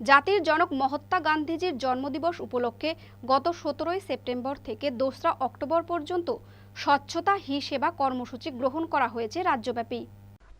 জাতির জনক মহাত্মা গান্ধীজির জন্মদিবস উপলক্ষে গত সতেরোই সেপ্টেম্বর থেকে দোসরা অক্টোবর পর্যন্ত স্বচ্ছতা হি সেবা কর্মসূচি গ্রহণ করা হয়েছে রাজ্যব্যাপী।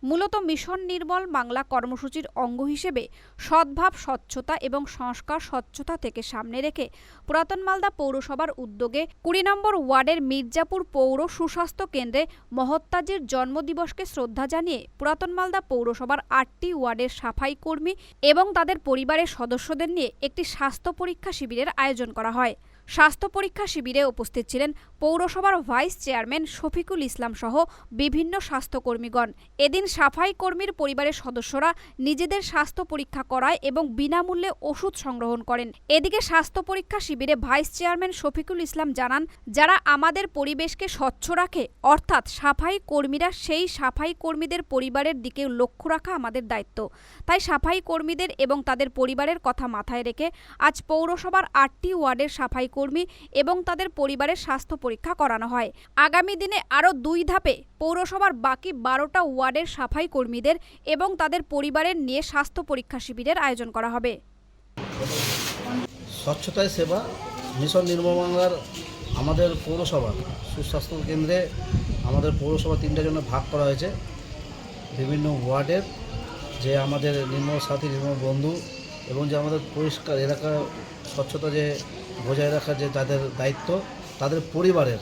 মূলত মিশন নির্মল বাংলা কর্মসূচির অঙ্গ হিসেবে সদ্ভাব, স্বচ্ছতা এবং সংস্কার স্বচ্ছতা থেকে সামনে রেখে পুরাতন মালদা পৌরসভার উদ্যোগে কুড়ি নম্বর ওয়ার্ডের মির্জাপুর পৌর সুস্বাস্থ্য কেন্দ্রে মহত্তাজির জন্মদিবসকে শ্রদ্ধা জানিয়ে পুরাতন মালদা পৌরসভার আটটি ওয়ার্ডের সাফাই কর্মী এবং তাদের পরিবারের সদস্যদের নিয়ে একটি স্বাস্থ্য পরীক্ষা শিবিরের আয়োজন করা হয়। স্বাস্থ্য পরীক্ষা শিবিরে উপস্থিত ছিলেন পৌরসভার ভাইস চেয়ারম্যান শফিকুল ইসলাম সহ বিভিন্ন স্বাস্থ্যকর্মীগণ। এদিন সাফাই কর্মীর পরিবারের সদস্যরা নিজেদের স্বাস্থ্য পরীক্ষা করায় এবং বিনামূল্যে ওষুধ সংগ্রহণ করেন। এদিকে স্বাস্থ্য পরীক্ষা শিবিরে ভাইস চেয়ারম্যান শফিকুল ইসলাম জানান, যারা আমাদের পরিবেশকে স্বচ্ছ রাখে, অর্থাৎ সাফাই কর্মীরা সেই সাফাই কর্মীদের পরিবারের দিকে লক্ষ্য রাখা আমাদের দায়িত্ব। তাই সাফাই কর্মীদের এবং তাদের পরিবারের কথা মাথায় রেখে আজ পৌরসভার আটটি ওয়ার্ডের সাফাই কর্মী এবং তাদের পরিবারের স্বাস্থ্য পরীক্ষা করানো হয়। আগামী দিনে আরও দুই ধাপে পৌরসভার বাকি বারোটা ওয়ার্ডের সাফাই কর্মীদের এবং তাদের পরিবারের নিয়ে স্বাস্থ্য পরীক্ষা শিবিরের আয়োজন করা হবে। স্বচ্ছতায় সেবা, মিশন নির্মল বাংলার আমাদের পৌরসভা, সুস্বাস্থ্য কেন্দ্রে আমাদের পৌরসভা তিনটার জন্য ভাগ করা হয়েছে। বিভিন্ন ওয়ার্ডের যে আমাদের নির্মল সাথী, নির্মল বন্ধু এবং যে আমাদের পরিষ্কার এলাকা স্বচ্ছতা যে বজায় রাখার যে তাদের দায়িত্ব, তাদের পরিবারের।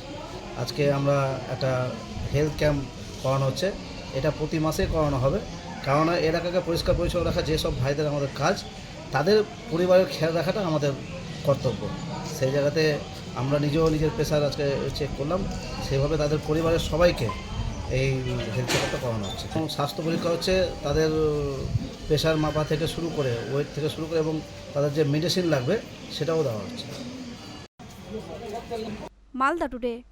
আজকে আমরা একটা হেলথ ক্যাম্প করানো হচ্ছে। এটা প্রতি মাসে করানো হবে। কেননা এলাকাকে পরিষ্কার পরিচ্ছন্ন রাখা যেসব ভাইদের আমাদের কাজ, তাদের পরিবারের খেয়াল রাখাটা আমাদের কর্তব্য। সেই জায়গাতে আমরা নিজেও নিজের প্রেশার আজকে চেক করলাম। সেভাবে তাদের পরিবারের সবাইকে এই হেলথ চেকআপটা করানো হচ্ছে। স্বাস্থ্য পরীক্ষা হচ্ছে তাদের প্রেশার মাপা থেকে শুরু করে ওয়েট থেকে শুরু করে এবং তাদের যে মেডিসিন লাগবে, সেটাও দেওয়া হচ্ছে। মালদা টুডে